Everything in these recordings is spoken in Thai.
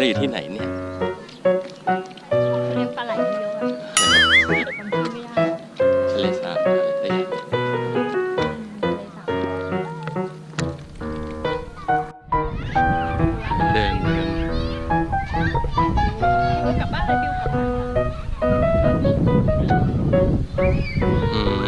นี่เราอยู่ที่ไหนเนี่ยเลี้ยงปลาไหลเยอะอะจำไม่ได้ทะเลสาบอะไรสักอย่างเนี่ยเลาบเดินเดินบิวกลับบ้านเลยบิว อืม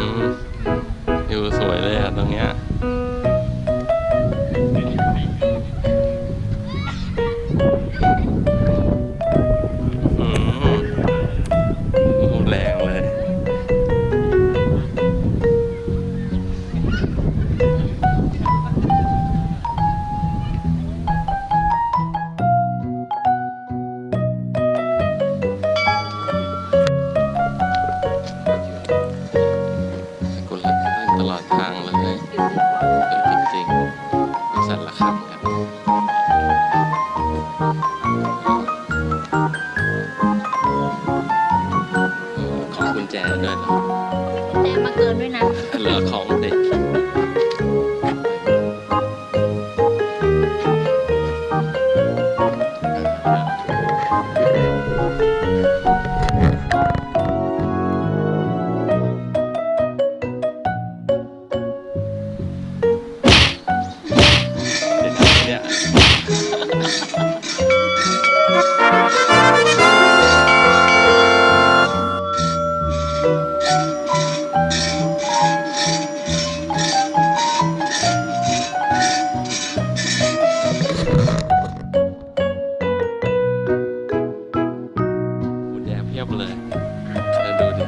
ของกุญแจด้วยเหรอแจ้งมาเกินด้วยนะเหลือของเด็ก เลยเออดูดิ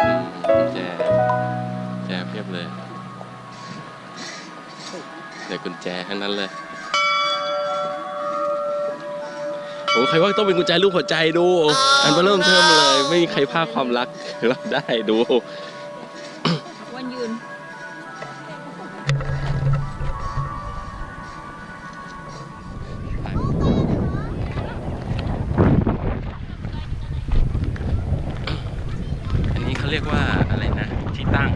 อืมกุญแจแจเพียบเลยเดี๋ยวกุญแจแค่นั้นเลยโอ้ใครว่าต้องเป็นกุญแจรูปหัวใจดู อันเร์เริ่มเทิมเลย ไม่มีใครพลาดความรักรับได้ดู เรียกว่าอะไรนะที่ตั้ง